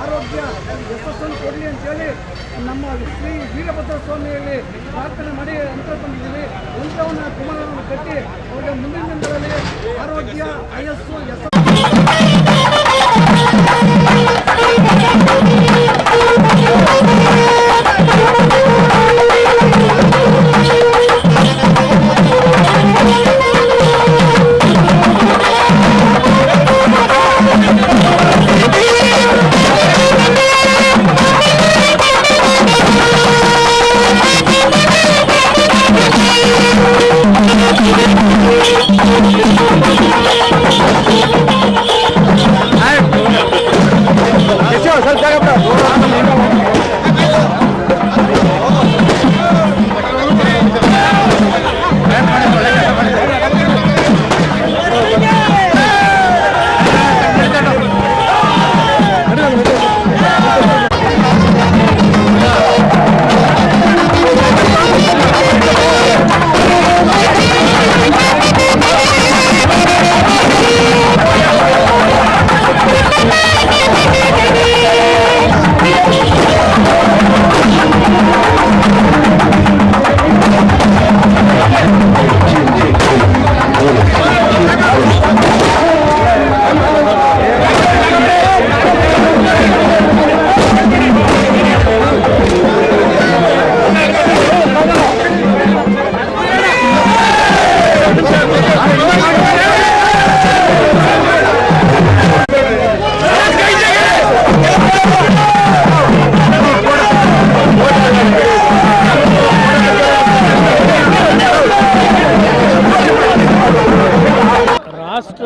ಆರೋಗ್ಯ ಯಶಸ್ಸನ್ನು ಕೊಡಲಿ ಅಂತೇಳಿ ನಮ್ಮ ಶ್ರೀ ವೀರಭದ್ರ ಸ್ವಾಮಿಯಲ್ಲಿ ಪ್ರಾರ್ಥನೆ ಮಾಡಿ ಅಂತ ಬಂದಿದ್ದೀವಿ ಯಂತ್ರವನ್ನು ಕುಮಾರವನ್ನು ಕಟ್ಟಿ ಅವರಿಗೆ ಮುಂದಿನ ದಿನಗಳಲ್ಲಿ ಆರೋಗ್ಯ, ಆಯಸ್ಸು, ಯಶಸ್ಸು.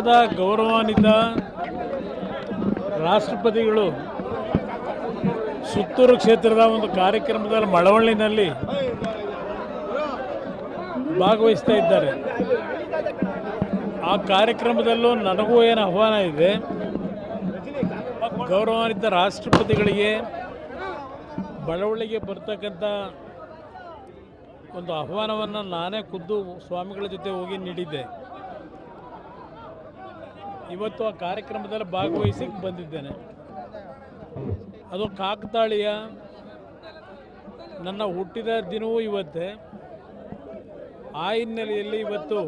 ರಾಷ್ಟ್ರದ ಗೌರವಾನ್ವಿತ ರಾಷ್ಟ್ರಪತಿಗಳು ಸುತ್ತೂರು ಕ್ಷೇತ್ರದ ಒಂದು ಕಾರ್ಯಕ್ರಮದಲ್ಲಿ ಮಳವಳ್ಳಿನಲ್ಲಿ ಭಾಗವಹಿಸ್ತಾ ಇದ್ದಾರೆ. ಆ ಕಾರ್ಯಕ್ರಮದಲ್ಲೂ ನನಗೂ ಏನು ಆಹ್ವಾನ ಇದೆ. ಗೌರವಾನ್ವಿತ ರಾಷ್ಟ್ರಪತಿಗಳಿಗೆ ಬಳವಳ್ಳಿಗೆ ಬರ್ತಕ್ಕಂಥ ಒಂದು ಆಹ್ವಾನವನ್ನು ನಾನೇ ಖುದ್ದು ಸ್ವಾಮಿಗಳ ಜೊತೆ ಹೋಗಿ ನೀಡಿದ್ದೆ. ಇವತ್ತು ಆ ಕಾರ್ಯಕ್ರಮದಲ್ಲಿ ಭಾಗವಹಿಸಿ ಬಂದಿದ್ದೇನೆ. ಅದು ಕಾಕತಾಳೀಯ. ನನ್ನ ಹುಟ್ಟಿದ ದಿನವೂ ಇವತ್ತೇ. ಆ ಹಿನ್ನೆಲೆಯಲ್ಲಿ ಇವತ್ತು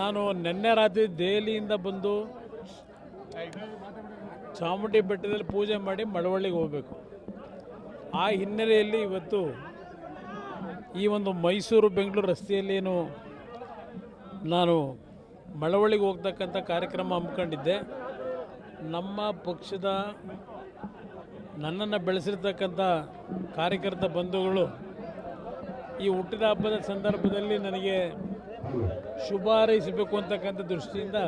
ನಾನು ನಿನ್ನೆ ರಾತ್ರಿ ದೆಹಲಿಯಿಂದ ಬಂದು ಚಾಮುಂಡಿ ಬೆಟ್ಟದಲ್ಲಿ ಪೂಜೆ ಮಾಡಿ ಮಳವಳ್ಳಿಗೆ ಹೋಗಬೇಕು. ಆ ಹಿನ್ನೆಲೆಯಲ್ಲಿ ಇವತ್ತು ಈ ಒಂದು ಮೈಸೂರು ಬೆಂಗಳೂರು ರಸ್ತೆಯಲ್ಲೇನು ನಾನು ಮಳವಳ್ಳಿಗೆ ಹೋಗ್ತಕ್ಕಂಥ ಕಾರ್ಯಕ್ರಮ ಹಮ್ಮಿಕೊಂಡಿದ್ದೆ. ನಮ್ಮ ಪಕ್ಷದ ನನ್ನನ್ನು ಬೆಳೆಸಿರ್ತಕ್ಕಂಥ ಕಾರ್ಯಕರ್ತ ಬಂಧುಗಳು ಈ ಹುಟ್ಟಿದ ಹಬ್ಬದ ಸಂದರ್ಭದಲ್ಲಿ ನನಗೆ ಶುಭ ಹಾರೈಸಬೇಕು ಅಂತಕ್ಕಂಥ ದೃಷ್ಟಿಯಿಂದ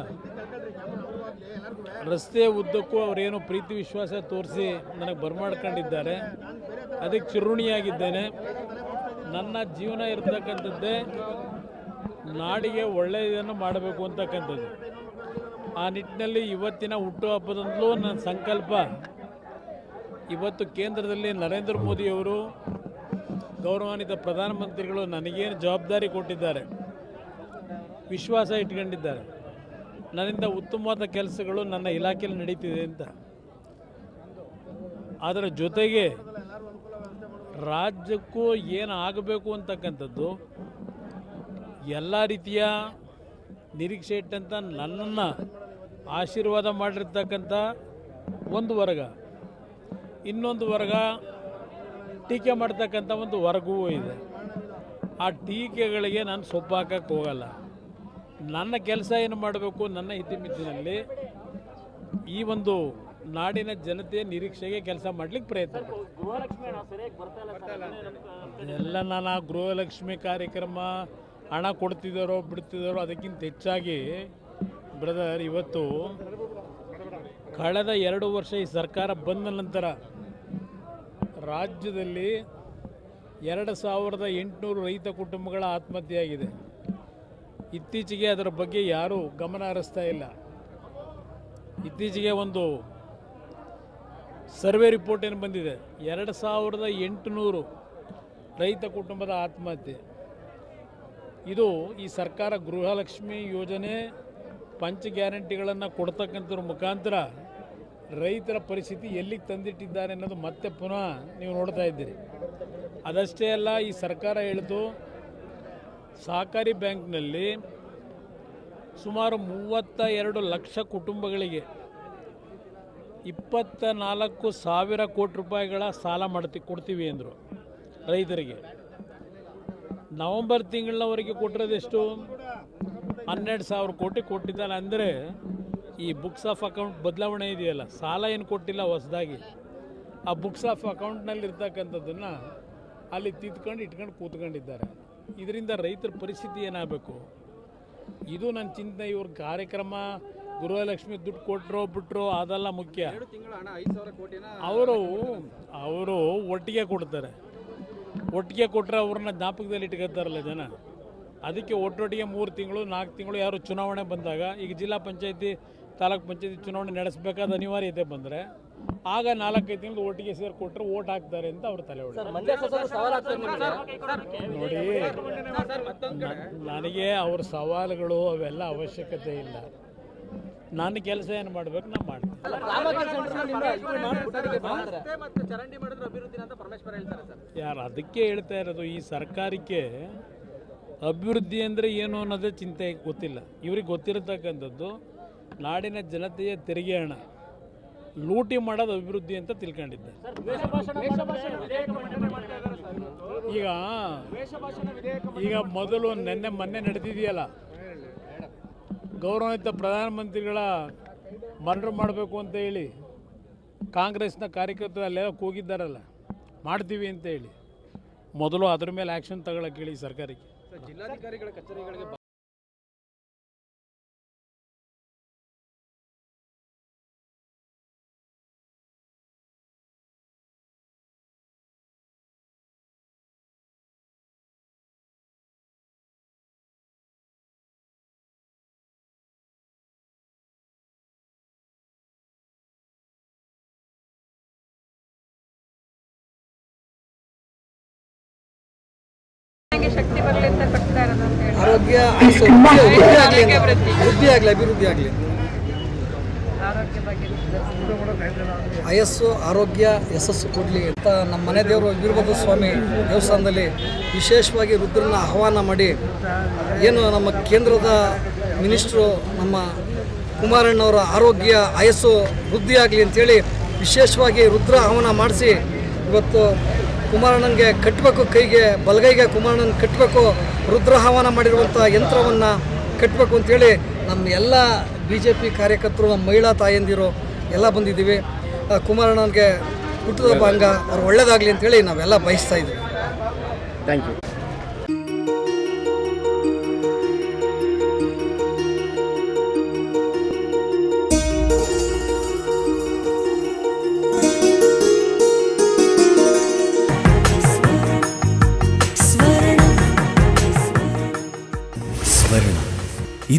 ರಸ್ತೆ ಉದ್ದಕ್ಕೂ ಅವರೇನು ಪ್ರೀತಿ ವಿಶ್ವಾಸ ತೋರಿಸಿ ನನಗೆ ಬರ್ಮಾಡ್ಕೊಂಡಿದ್ದಾರೆ. ಅದಕ್ಕೆ ಚಿರುಣಿಯಾಗಿದ್ದೇನೆ ನನ್ನ ಜೀವನ ಇರತಕ್ಕಂಥದ್ದೇ ನಾಡಿಗೆ ಒಳ್ಳೆಯದನ್ನು ಮಾಡಬೇಕು ಅಂತಕ್ಕಂಥದ್ದು. ಆ ನಿಟ್ಟಿನಲ್ಲಿ ಇವತ್ತಿನ ಹುಟ್ಟುಹಬ್ಬದಂದಲೂ ನನ್ನ ಸಂಕಲ್ಪ. ಇವತ್ತು ಕೇಂದ್ರದಲ್ಲಿ ನರೇಂದ್ರ ಮೋದಿಯವರು ಗೌರವಾನ್ವಿತ ಪ್ರಧಾನಮಂತ್ರಿಗಳು ನನಗೇನು ಜವಾಬ್ದಾರಿ ಕೊಟ್ಟಿದ್ದಾರೆ, ವಿಶ್ವಾಸ ಇಟ್ಕೊಂಡಿದ್ದಾರೆ, ನನ್ನಿಂದ ಉತ್ತಮವಾದ ಕೆಲಸಗಳು ನನ್ನ ಇಲಾಖೆಯಲ್ಲಿ ನಡೀತಿದೆ ಅಂತ. ಅದರ ಜೊತೆಗೆ ರಾಜ್ಯಕ್ಕೂ ಏನು ಆಗಬೇಕು ಅಂತಕ್ಕಂಥದ್ದು ಎಲ್ಲ ರೀತಿಯ ನಿರೀಕ್ಷೆ ಇಟ್ಟಂಥ ನನ್ನನ್ನು ಆಶೀರ್ವಾದ ಮಾಡಿರ್ತಕ್ಕಂಥ ಒಂದು ವರ್ಗ. ಇನ್ನೊಂದು ವರ್ಗ ಟೀಕೆ ಮಾಡ್ತಕ್ಕಂಥ ಒಂದು ವರ್ಗವೂ ಇದೆ. ಆ ಟೀಕೆಗಳಿಗೆ ನಾನು ಸೊಪ್ಪು ಹಾಕಕ್ಕೆ ಹೋಗಲ್ಲ. ನನ್ನ ಕೆಲಸ ಏನು ಮಾಡಬೇಕು ನನ್ನ ಇತಿಮಿತಿನಲ್ಲಿ ಈ ಒಂದು ನಾಡಿನ ಜನತೆಯ ನಿರೀಕ್ಷೆಗೆ ಕೆಲಸ ಮಾಡ್ಲಿಕ್ಕೆ ಪ್ರಯತ್ನ. ಎಲ್ಲ ನಾನು ಆ ಗೃಹಲಕ್ಷ್ಮಿ ಕಾರ್ಯಕ್ರಮ ಹಣ ಕೊಡ್ತಿದ್ದಾರೋ ಬಿಡ್ತಿದ್ದಾರೋ ಅದಕ್ಕಿಂತ ಹೆಚ್ಚಾಗಿ ಬ್ರದರ್ ಇವತ್ತು ಕಳೆದ ಎರಡು ವರ್ಷ ಈ ಸರ್ಕಾರ ಬಂದ ನಂತರ ರಾಜ್ಯದಲ್ಲಿ ಎರಡು ಸಾವಿರದ ಎಂಟುನೂರು ರೈತ ಕುಟುಂಬಗಳ ಆತ್ಮಹತ್ಯೆಯಾಗಿದೆ. ಇತ್ತೀಚೆಗೆ ಅದರ ಬಗ್ಗೆ ಯಾರೂ ಗಮನ ಹರಿಸ್ತಾ ಇಲ್ಲ. ಇತ್ತೀಚೆಗೆ ಒಂದು ಸರ್ವೆ ರಿಪೋರ್ಟ್ ಏನು ಬಂದಿದೆ? ಎರಡು ಸಾವಿರದ ಎಂಟುನೂರು ರೈತ ಕುಟುಂಬದ ಆತ್ಮಹತ್ಯೆ. ಇದು ಈ ಸರ್ಕಾರ ಗೃಹಲಕ್ಷ್ಮಿ ಯೋಜನೆ ಪಂಚ ಗ್ಯಾರಂಟಿಗಳನ್ನು ಕೊಡ್ತಕ್ಕಂಥದ್ರ ಮುಖಾಂತರ ರೈತರ ಪರಿಸ್ಥಿತಿ ಎಲ್ಲಿಗೆ ತಂದಿಟ್ಟಿದ್ದಾರೆ ಅನ್ನೋದು ಮತ್ತೆ ಪುನಃ ನೀವು ನೋಡ್ತಾ ಇದ್ದೀರಿ. ಅದಷ್ಟೇ ಅಲ್ಲ, ಈ ಸರ್ಕಾರ ಹೇಳಿತು ಸಹಕಾರಿ ಬ್ಯಾಂಕ್ನಲ್ಲಿ ಸುಮಾರು ಮೂವತ್ತ ಎರಡು ಲಕ್ಷ ಕುಟುಂಬಗಳಿಗೆ ಇಪ್ಪತ್ತ ನಾಲ್ಕು ಸಾವಿರ ಕೋಟಿ ರೂಪಾಯಿಗಳ ಸಾಲ ಮಾಡ್ತಿ, ಕೊಡ್ತೀವಿ ಅಂದರು ರೈತರಿಗೆ. ನವಂಬರ್ ತಿಂಗಳವರೆಗೆ ಕೊಟ್ಟಿರೋದೆಷ್ಟು ಹನ್ನೆರಡು ಸಾವಿರ ಕೋಟಿ ಕೊಟ್ಟಿದ್ದಾನೆ ಅಂದರೆ ಈ ಬುಕ್ಸ್ ಆಫ್ ಅಕೌಂಟ್ ಬದಲಾವಣೆ ಇದೆಯಲ್ಲ ಸಾಲ ಏನು ಕೊಟ್ಟಿಲ್ಲ ಹೊಸದಾಗಿ. ಆ ಬುಕ್ಸ್ ಆಫ್ ಅಕೌಂಟ್ನಲ್ಲಿ ಇರ್ತಕ್ಕಂಥದ್ದನ್ನು ಅಲ್ಲಿ ತಿದ್ಕೊಂಡು ಇಟ್ಕೊಂಡು ಕೂತ್ಕೊಂಡಿದ್ದಾರೆ. ಇದರಿಂದ ರೈತರ ಪರಿಸ್ಥಿತಿ ಏನಾಗಬೇಕು? ಇದು ನನ್ನ ಚಿಂತನೆ ಇವ್ರ ಕಾರ್ಯಕ್ರಮ ಗೃಹಲಕ್ಷ್ಮಿ ದುಡ್ಡು ಕೊಟ್ಟರು ಬಿಟ್ಟರು ಅದೆಲ್ಲ ಮುಖ್ಯ. ಅವರು ಅವರು ಒಟ್ಟಿಗೆ ಕೊಡ್ತಾರೆ. ಒಟ್ಟಿಗೆ ಕೊಟ್ಟರೆ ಅವ್ರನ್ನ ಜ್ಞಾಪಕದಲ್ಲಿ ಇಟ್ಕೋತಾರಲ್ಲ ಜನ? ಅದಕ್ಕೆ ಒಟ್ಟೊಟ್ಟಿಗೆ ಮೂರು ತಿಂಗಳು ನಾಲ್ಕು ತಿಂಗಳು ಯಾರು ಚುನಾವಣೆ ಬಂದಾಗ ಈಗ ಜಿಲ್ಲಾ ಪಂಚಾಯತಿ ತಾಲೂಕ್ ಪಂಚಾಯತಿ ಚುನಾವಣೆ ನಡೆಸಬೇಕಾದ ಅನಿವಾರ್ಯತೆ ಬಂದರೆ ಆಗ ನಾಲ್ಕೈದು ತಿಂಗಳು ಒಟ್ಟಿಗೆ ಸೇರಿ ಕೊಟ್ಟರೆ ಓಟ್ ಹಾಕ್ತಾರೆ ಅಂತ ಅವ್ರ ತಲೆ ನೋಡಿ ನನಗೆ ಅವ್ರ ಸವಾಲುಗಳು ಅವೆಲ್ಲ ಅವಶ್ಯಕತೆ ಇಲ್ಲ. ನನ್ನ ಕೆಲಸ ಏನು ಮಾಡಬೇಕು? ನಾನು ಮಾಡ್ತೀನಿ ರಾಮಕೃಷ್ಣ ಸೆಂಟರ್ನ ನಿಮ್ಮ ಇದು ಮಾಡ್ಬಿಟ್ಟಾರಿಗೆ ಬಂದ್ರೆ. ಮತ್ತೆ ಚರಂಡಿ ಮಾಡಿದ್ರೆ ಅಭಿವೃದ್ಧಿ ಅಂತ ಪರಮೇಶ್ವರ ಹೇಳ್ತಾರೆ ಸರ್. ಯಾರು ಅದಕ್ಕೆ ಹೇಳ್ತಾ ಇರೋದು ಈ ಸರ್ಕಾರಕ್ಕೆ ಅಭಿವೃದ್ಧಿ ಅಂದರೆ ಏನು ಅನ್ನೋದೇ ಚಿಂತೆ ಗೊತ್ತಿಲ್ಲ. ಇವ್ರಿಗೆ ಗೊತ್ತಿರತಕ್ಕಂಥದ್ದು ನಾಡಿನ ಜನತೆಯ ತೆರಿಗೆ ಹಣ ಲೂಟಿ ಮಾಡೋದು ಅಭಿವೃದ್ಧಿ ಅಂತ ತಿಳ್ಕೊಂಡಿದ್ದೆ ಈಗ ಈಗ ಮೊದಲು ನಿನ್ನೆ ಮೊನ್ನೆ ನಡೆದಿದೆಯಲ್ಲ ಗೌರವಾನ್ವಿತ ಪ್ರಧಾನಮಂತ್ರಿಗಳ ಮರ್ಡರ್ ಮಾಡಬೇಕು ಅಂತ ಹೇಳಿ ಕಾಂಗ್ರೆಸ್ನ ಕಾರ್ಯಕರ್ತರು ಅಲ್ಲೆಲ್ಲ ಕೂಗಿದ್ದಾರಲ್ಲ, ಮಾಡ್ತೀವಿ ಅಂತ ಹೇಳಿ. ಮೊದಲು ಅದ್ರ ಮೇಲೆ ಆ್ಯಕ್ಷನ್ ತಗೊಳಕ್ಕೆ ಹೇಳಿ ಸರ್ಕಾರಕ್ಕೆ. ಶಕ್ತಿ ಬರಲಿ ಅಂತ ಕಟ್ತಾ ಇರೋದು ಅಂತ ಹೇಳಿ ಆರೋಗ್ಯ ವೃದ್ಧಿ ಆಗಲಿ ವೃದ್ಧಿ. ಆಗಲಿ ಅಭಿವೃದ್ಧಿ ಆಗಲಿ ಆರೋಗ್ಯ ಬಗ್ಗೆ ಆಯಸ್ಸು ಆರೋಗ್ಯ ಯಶಸ್ಸು ಕೊಡಲಿ ಅಂತ ನಮ್ಮ ಮನೆ ದೇವರು ವೀರಭದ್ರ ಸ್ವಾಮಿ ದೇವಸ್ಥಾನದಲ್ಲಿ ವಿಶೇಷವಾಗಿ ರುದ್ರನ ಆಹ್ವಾನ ಮಾಡಿ ಏನು ನಮ್ಮ ಕೇಂದ್ರದ ಮಿನಿಸ್ಟ್ರು ನಮ್ಮ ಕುಮಾರಣ್ಣವರ ಆರೋಗ್ಯ ಆಯಸ್ಸು ವೃದ್ಧಿಯಾಗಲಿ ಅಂತೇಳಿ ವಿಶೇಷವಾಗಿ ರುದ್ರ ಆಹ್ವಾನ ಮಾಡಿಸಿ ಇವತ್ತು ಕುಮಾರಣ್ಣನಿಗೆ ಕಟ್ಟಬೇಕು ಕೈಗೆ, ಬಲಗೈಗೆ ಕುಮಾರಣ್ಣನ ಕಟ್ಟಬೇಕು ರುದ್ರ ಹವನ ಮಾಡಿರುವಂಥ ಯಂತ್ರವನ್ನು ಕಟ್ಟಬೇಕು ಅಂತೇಳಿ ನಮ್ಮ ಎಲ್ಲ ಬಿ ಜೆ ಪಿ ಕಾರ್ಯಕರ್ತರು, ನಮ್ಮ ಮಹಿಳಾ ತಾಯಂದಿರು ಎಲ್ಲ ಬಂದಿದ್ದೀವಿ. ಕುಮಾರಣ್ಣನಿಗೆ ಹುಟ್ಟಿದ ಭಾಂಗ ಅವ್ರು ಒಳ್ಳೇದಾಗಲಿ ಅಂತೇಳಿ ನಾವೆಲ್ಲ ಬಯಸ್ತಾ ಇದ್ದೀವಿ. ಸ್ವರ್ಣ